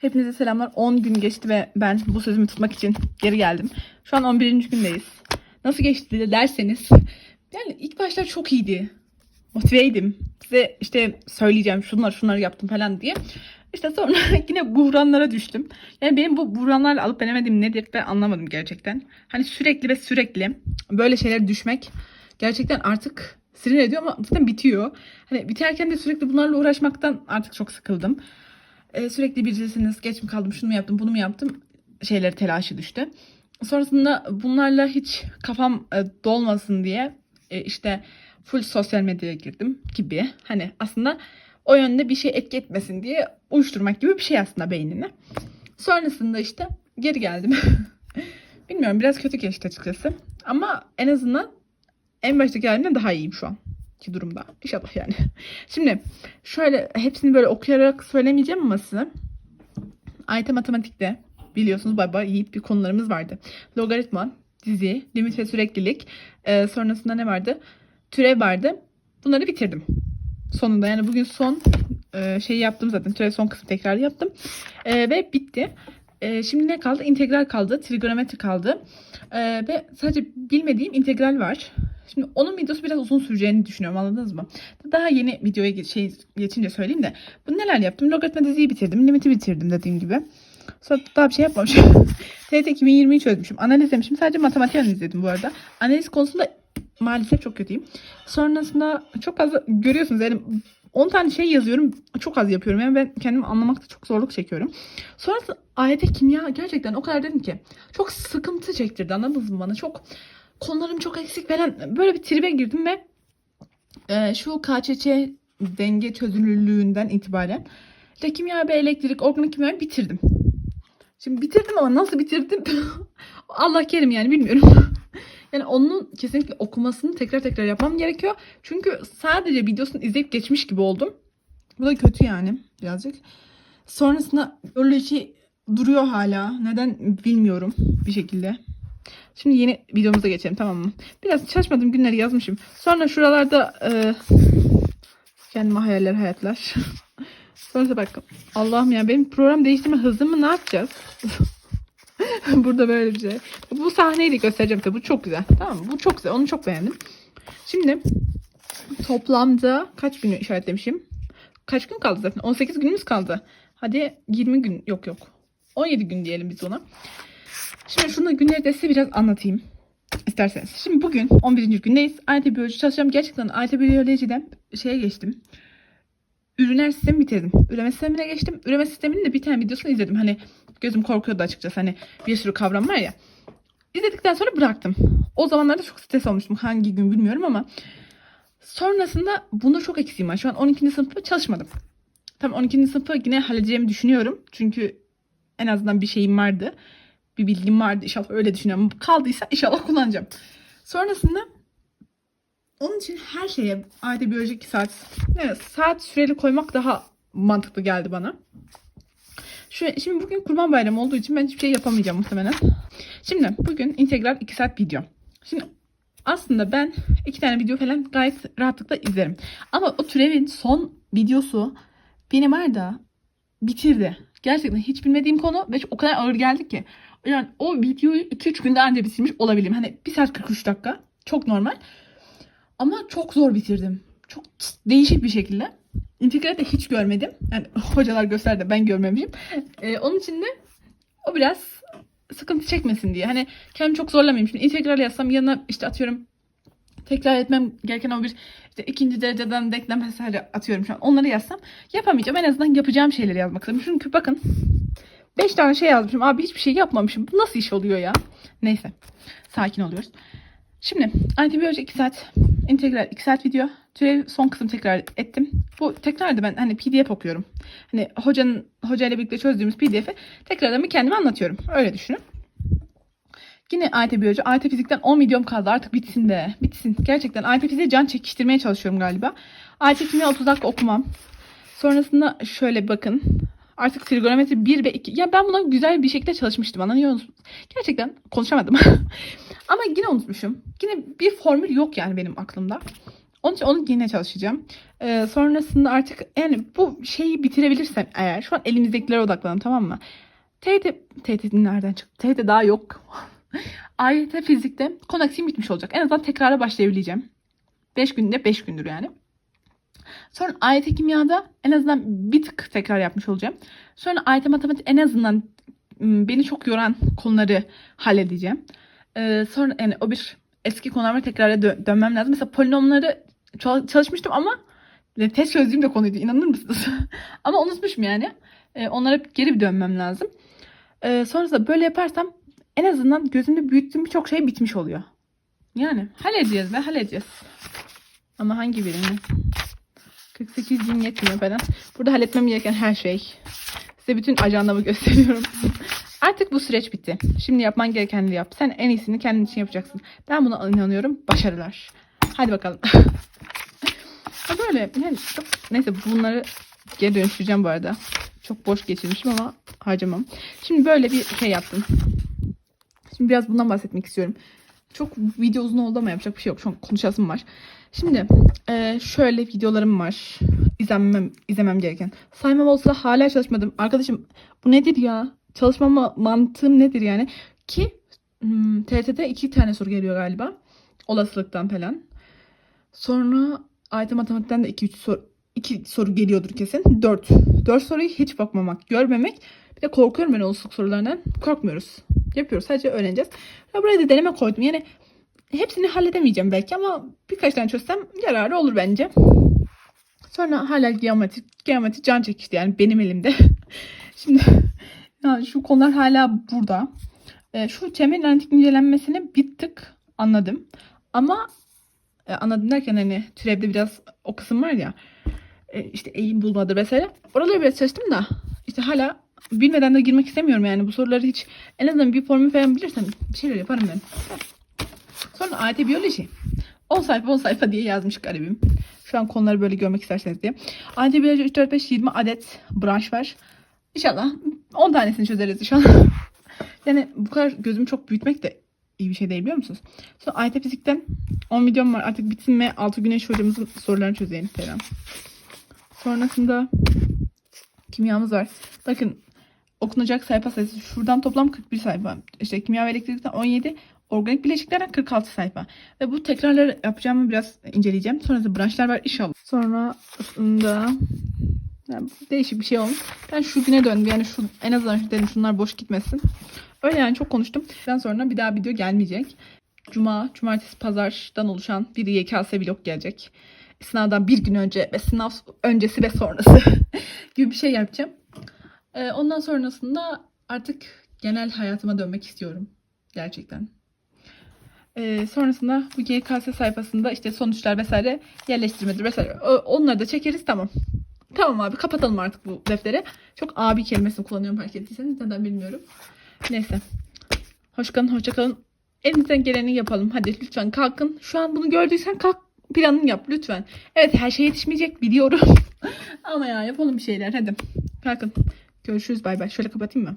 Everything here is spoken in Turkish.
Hepinize selamlar. 10 gün geçti ve ben bu sözümü tutmak için geri geldim. Şu an 11. gündeyiz. Nasıl geçti derseniz yani ilk başlar çok iyiydi. Motiveydim. Size işte söyleyeceğim şunları şunları yaptım falan diye. İşte sonra yine buhranlara düştüm. Yani benim bu buhranlarla alıp denemediğim nedir ben anlamadım gerçekten. Hani sürekli ve sürekli böyle şeylere düşmek gerçekten artık sinir ediyor ama zaten bitiyor. Hani biterken de sürekli bunlarla uğraşmaktan artık çok sıkıldım. Ee, sürekli birisiniz geç mi kaldım şunu mu yaptım bunu mu yaptım şeyleri telaşı düştü. Sonrasında bunlarla hiç kafam e, dolmasın diye e, işte full sosyal medyaya girdim gibi. Hani aslında o yönde bir şey etki etmesin diye uyuşturmak gibi bir şey aslında beynini. Sonrasında işte geri geldim. Bilmiyorum biraz kötü geçti açıkçası. Ama en azından en baştaki halimden daha iyiyim şu an ki durumda. İnşallah yani. Şimdi şöyle hepsini böyle okuyarak söylemeyeceğim ama size. AYT matematikte biliyorsunuz baba yiğit bir konularımız vardı. Logaritma, dizi, limit ve süreklilik. Ee, sonrasında ne vardı? Türev vardı. Bunları bitirdim. Sonunda yani bugün son e, şeyi yaptım zaten. Türev son kısmı tekrar yaptım. E, ve bitti. E, şimdi ne kaldı? İntegral kaldı. Trigonometri kaldı. E, ve sadece bilmediğim integral var. Şimdi onun videosu biraz uzun süreceğini düşünüyorum anladınız mı? Daha yeni videoya geç, şey, geçince söyleyeyim de. Bu neler yaptım? Logaritma diziyi bitirdim. Limiti bitirdim dediğim gibi. Sonra daha bir şey yapmamışım. TYT 2020'yi çözmüşüm. Analiz demişim. Sadece matematik analizledim bu arada. Analiz konusunda maalesef çok kötüyüm. Sonrasında çok fazla görüyorsunuz yani 10 tane şey yazıyorum. Çok az yapıyorum. Yani ben kendimi anlamakta çok zorluk çekiyorum. Sonrasında AYT kimya gerçekten o kadar dedim ki çok sıkıntı çektirdi anladınız mı bana? Çok konularım çok eksik falan. Böyle bir tribe girdim ve e, şu KÇÇ denge çözünürlüğünden itibaren işte kimya ve elektrik, organik kimyayı bitirdim. Şimdi bitirdim ama nasıl bitirdim? Allah kerim yani bilmiyorum. yani onun kesinlikle okumasını tekrar tekrar yapmam gerekiyor. Çünkü sadece videosunu izleyip geçmiş gibi oldum. Bu da kötü yani birazcık. Sonrasında biyoloji duruyor hala. Neden bilmiyorum bir şekilde. Şimdi yeni videomuza geçelim tamam mı? Biraz çalışmadığım günleri yazmışım. Sonra şuralarda e, kendime hayaller hayatlar. Sonra bakın. Allah'ım ya benim program değiştirme hızım mı ne yapacağız? Burada böyle bir şey. Bu sahneyi de göstereceğim tabii. Bu çok güzel. Tamam mı? Bu çok güzel. Onu çok beğendim. Şimdi toplamda kaç günü işaretlemişim? Kaç gün kaldı zaten? 18 günümüz kaldı. Hadi 20 gün. Yok yok. 17 gün diyelim biz ona. Şimdi şunu günleri de size biraz anlatayım. isterseniz. Şimdi bugün 11. gündeyiz. AYT biyoloji çalışacağım. Gerçekten AYT biyolojiden şeye geçtim. Üriner sistemi bitirdim. Üreme sistemine geçtim. Üreme sisteminin de bir tane videosunu izledim. Hani gözüm korkuyordu açıkçası. Hani bir sürü kavram var ya. İzledikten sonra bıraktım. O zamanlarda çok stres olmuştum. Hangi gün bilmiyorum ama. Sonrasında bunda çok eksiğim var. Şu an 12. sınıfta çalışmadım. Tam 12. sınıfı yine halledeceğimi düşünüyorum. Çünkü en azından bir şeyim vardı. Bir bilgim vardı. İnşallah öyle düşünüyorum. Kaldıysa inşallah kullanacağım. Sonrasında onun için her şeye ayda biyolojik saat evet, saat süreli koymak daha mantıklı geldi bana. Şu, şimdi bugün kurban bayramı olduğu için ben hiçbir şey yapamayacağım muhtemelen. Şimdi bugün integral 2 saat video. Şimdi aslında ben iki tane video falan gayet rahatlıkla izlerim. Ama o türevin son videosu benim arada bitirdi. Gerçekten hiç bilmediğim konu ve o kadar ağır geldi ki. Yani o videoyu 2-3 günde anca bitirmiş olabilirim. Hani 1 saat 43 dakika. Çok normal. Ama çok zor bitirdim. Çok değişik bir şekilde. İntegral de hiç görmedim. Yani hocalar gösterdi ben görmemişim. Ee, onun için de o biraz sıkıntı çekmesin diye. Hani kendimi çok zorlamayayım. Şimdi integral yazsam yanına işte atıyorum tekrar etmem gereken o bir işte ikinci dereceden denklem vesaire atıyorum şu an. Onları yazsam yapamayacağım. En azından yapacağım şeyleri yazmak istedim. Çünkü bakın 5 tane şey yazmışım. Abi hiçbir şey yapmamışım. Bu nasıl iş oluyor ya? Neyse. Sakin oluyoruz. Şimdi antibiyoloji 2 saat, integral 2 saat video. Türev son kısım tekrar ettim. Bu tekrarda ben hani pdf okuyorum. Hani hocanın hocayla birlikte çözdüğümüz pdf'i tekrardan bir kendime anlatıyorum. Öyle düşünün. Yine AYT biyoloji, AYT fizikten 10 videom kaldı artık bitsin de. Bitsin. Gerçekten AYT fiziğe can çekiştirmeye çalışıyorum galiba. AYT kimya 30 dakika okumam. Sonrasında şöyle bakın. Artık trigonometri 1 ve 2. Ya ben buna güzel bir şekilde çalışmıştım anlıyor musunuz? Gerçekten konuşamadım. Ama yine unutmuşum. Yine bir formül yok yani benim aklımda. Onun için onu yine çalışacağım. Ee, sonrasında artık yani bu şeyi bitirebilirsem eğer şu an elimizdekilere odaklanalım tamam mı? TYT, TYT nereden çıktı? TYT daha yok. AYT fizikte konaksim bitmiş olacak. En azından tekrara başlayabileceğim. 5 günde 5 gündür yani. Sonra AYT kimyada en azından bir tık tekrar yapmış olacağım. Sonra AYT matematik en azından beni çok yoran konuları halledeceğim. Ee, sonra yani o bir eski konularıma tekrar dö- dönmem lazım. Mesela polinomları çal- çalışmıştım ama e, test çözdüğüm de konuydu. inanır mısınız? ama unutmuşum yani. Ee, onlara geri bir dönmem lazım. Ee, sonrasında böyle yaparsam en azından gözümde büyüttüğüm birçok şey bitmiş oluyor. Yani halledeceğiz ve halledeceğiz. Ama hangi birini? 48 gün yetmiyor falan. Burada halletmem gereken her şey. Size bütün ajandamı gösteriyorum. Artık bu süreç bitti. Şimdi yapman gerekenleri yap. Sen en iyisini kendin için yapacaksın. Ben buna inanıyorum. Başarılar. Hadi bakalım. Böyle yani çok, neyse bunları geri dönüştüreceğim bu arada. Çok boş geçirmişim ama harcamam. Şimdi böyle bir şey yaptım. Şimdi biraz bundan bahsetmek istiyorum. Çok video uzun oldu ama yapacak bir şey yok. Şu an konuşasım var. Şimdi e, şöyle videolarım var. İzlemem, izlemem gereken. Saymam olsa hala çalışmadım. Arkadaşım bu nedir ya? Çalışmama mantığım nedir yani? Ki hmm, TRT'de iki tane soru geliyor galiba. Olasılıktan falan. Sonra AYT matematikten de 2 3 soru 2 soru geliyordur kesin. 4. 4 soruyu hiç bakmamak, görmemek. Bir de korkuyorum ben olasılık sorularından. Korkmuyoruz. Yapıyoruz. Sadece öğreneceğiz. Ve buraya da deneme koydum. Yani hepsini halledemeyeceğim belki ama birkaç tane çözsem yararı olur bence. Sonra hala geometri, geometri can çekişti yani benim elimde. Şimdi yani şu konular hala burada. Ee, şu temelin analitik incelenmesini bir tık anladım. Ama e, anladım derken hani türevde biraz o kısım var ya e, işte eğim bulmadır vesaire. Oraları biraz çalıştım da işte hala bilmeden de girmek istemiyorum yani bu soruları hiç en azından bir formül falan bilirsem bir şeyler yaparım ben. Sonra AYT biyoloji. 10 sayfa 10 sayfa diye yazmış garibim. Şu an konuları böyle görmek isterseniz diye. AYT biyoloji 3, 4, 5, 20 adet branş var. İnşallah 10 tanesini çözeriz inşallah. yani bu kadar gözümü çok büyütmek de iyi bir şey değil biliyor musunuz? Sonra AYT fizikten 10 videom var. Artık bitsin ve 6 güneş hocamızın sorularını çözelim falan. Sonrasında kimyamız var. Bakın okunacak sayfa sayısı şuradan toplam 41 sayfa. İşte kimya ve elektrikten 17, organik bileşiklerden 46 sayfa. Ve bu tekrarları yapacağımı biraz inceleyeceğim. Sonrasında branşlar var inşallah. Sonrasında yani değişik bir şey olmuş. Ben şu güne döndüm. Yani şu en azından şu dedim şunlar boş gitmesin. Öyle yani çok konuştum. Ondan sonra bir daha video gelmeyecek. Cuma, cumartesi, pazardan oluşan bir YKS vlog gelecek. Sınavdan bir gün önce ve sınav öncesi ve sonrası gibi bir şey yapacağım. Ee, ondan sonrasında artık genel hayatıma dönmek istiyorum. Gerçekten. Ee, sonrasında bu YKS sayfasında işte sonuçlar vesaire yerleştirmedir vesaire. Onları da çekeriz tamam. Tamam abi kapatalım artık bu defteri. Çok abi kelimesini kullanıyorum fark ettiyseniz neden bilmiyorum. Neyse. Hoş kalın, hoşça kalın. Elimizden geleni yapalım. Hadi lütfen kalkın. Şu an bunu gördüysen kalk planını yap lütfen. Evet her şey yetişmeyecek biliyorum. Ama ya yapalım bir şeyler hadi. Kalkın. Görüşürüz bay bay. Şöyle kapatayım mı?